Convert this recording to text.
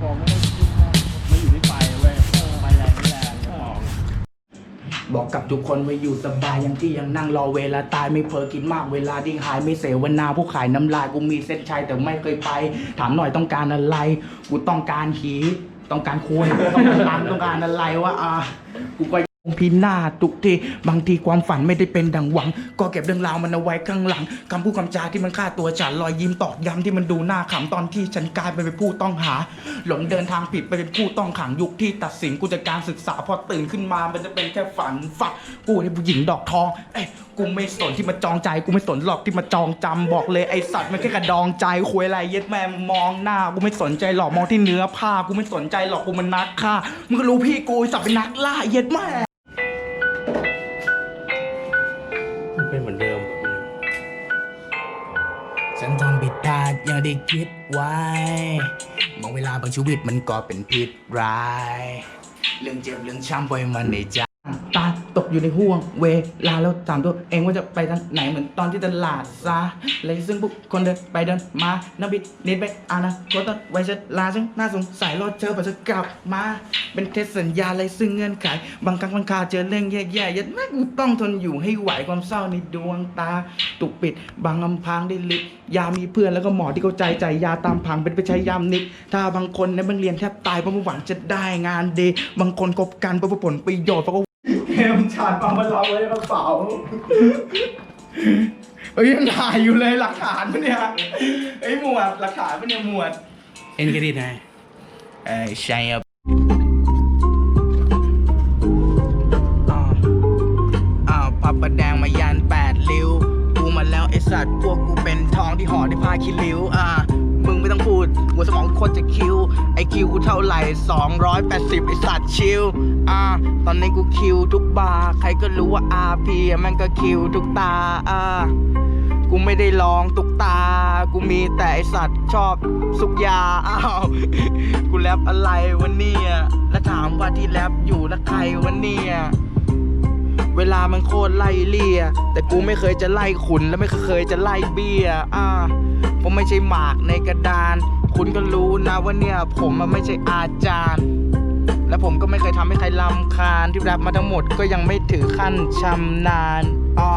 ของไม่ได้กินนะมันอยู่ที่ไฟเว้ยไฟแรงไม่แรงจะบอกบอกกับทุกคนว่าอยู่สบายยังที่ยังนั่งรอเวลาตายไม่เพอกินมากเวลาดิ้งหายไม่เสวนาผู้ขายน้ำลายกูมีเส้นชัยแต่ไม่เคยไป ถามหน่อยต้องการอะไร กูต้องการหีต้องการคุยต้องการตังค์ต้องการอะไรวะอะกูก็ พินาศทุกทีบางทีความฝันไม่ได้เป็นดังหวัง ก็เก็บเรื่องราวมันเอาไว้ข้างหลังคำพูดคำจาที่มันฆ่าตัวฉันรอยยิ้มตอกย้ำที่มันดูหน้าขำตอนที่ฉันกลายไปเป็นผู้ต้องหา หลงเดินทางผิดไปเป็นผู้ต้องขังยุคที่ตัดสินกูจากการศึกษาพอตื่นขึ้นมามันจะเป็นแค่ฝันฝักกูให้ผู้หญิงดอกทองเอ้ยกูไม่สนที่มาจองใจกูไม่สนหรอกที่มาจองจำบอกเลยไอสัตว์มันแค่กระดองใจคุยอะไรเย็ดแม่มองหน้ากูไม่สนใจหรอกมองที่เนื้อผ้ากูไม่สนใจหรอกกูมันนักฆ่ามึงก็รู้พี่กูสัตว์เป็นนักล่าเย็ดแม่ ฉันทำบิดพลาดอย่างที่คิดไว้ มองเวลาบางชีวิตมันก็เป็นพิษร้าย เรื่องเจ็บเรื่องช้ำปล่อยมันในใจ ตกอยู่ในห่วงเวลาแล้วถามตัวเองว่าจะไปทางไหนเหมือนตอนที่ตลาดซะเลยซึ่งพวกคนเดินไปเดินมานับบิดนิดไปอานะโคตรไว้ฉันลาซึ่งน่าสงสัยรอเจอพอจะกลับมาเป็นเทศสัญญาอะไรซึ่งเงื่อนไข บางครั้งบางคาเจอเรื่องแย่ๆยัดแม่กูต้องทนอยู่ให้ไหวความเศร้าในดวงตาตุกปิด บางอำพรางได้ลึกยามีเพื่อนแล้วก็หมอที่เข้าใจใจยาตามพังเป็นไปใช้ยามนิก ถ้าบางคนในบางเรียนแทบตายเพราะหวังจะได้งานดี บางคนคบกันเพราะผลประโยชน์เพราะ มชาติปังมาเราไว้ในกระเป๋าเฮ้ยยังถ่ายอยู่เลยหลักฐานปะเนี่ยไอ้ยหมวดหลักฐานปะเนี่ยหมวดเอ็นเครดิตไงเอ้ยใช่ครับอ้าวอ้าวพับประแดงมายันแปดริ้วกูมาแล้วไอสัตว์พวกกูเป็นทองที่ห่อด้วยผ้าคิริ้วอ่า คตรจะคิว ไอคิวกูเท่าไหร่ 280ไอสัตว์ชิวอ่าตอนนี้กูคิวทุกบาร์ใครก็รู้ว่า RP อะมันก็คิวทุกตาอ่ากูไม่ได้ลองตุกตา กูมีแต่ไอสัตว์ชอบสุกยา อ้าว กูแรปอะไรวะเนี่ย แล้วถามว่าที่แรปอยู่แล้วใครวะเนี่ยเวลามันโคตรไล่เลี่ย แต่กูไม่เคยจะไล่ขุนและไม่เคยจะไล่เบี้ย อ่า ผมไม่ใช่หมากในกระดาน คุณก็รู้นะว่าเนี่ย ผมมันไม่ใช่อาจารย์ และผมก็ไม่เคยทำให้ใครลำคาญที่แรปมาทั้งหมดก็ยังไม่ถือขั้นชำนาญอ่อ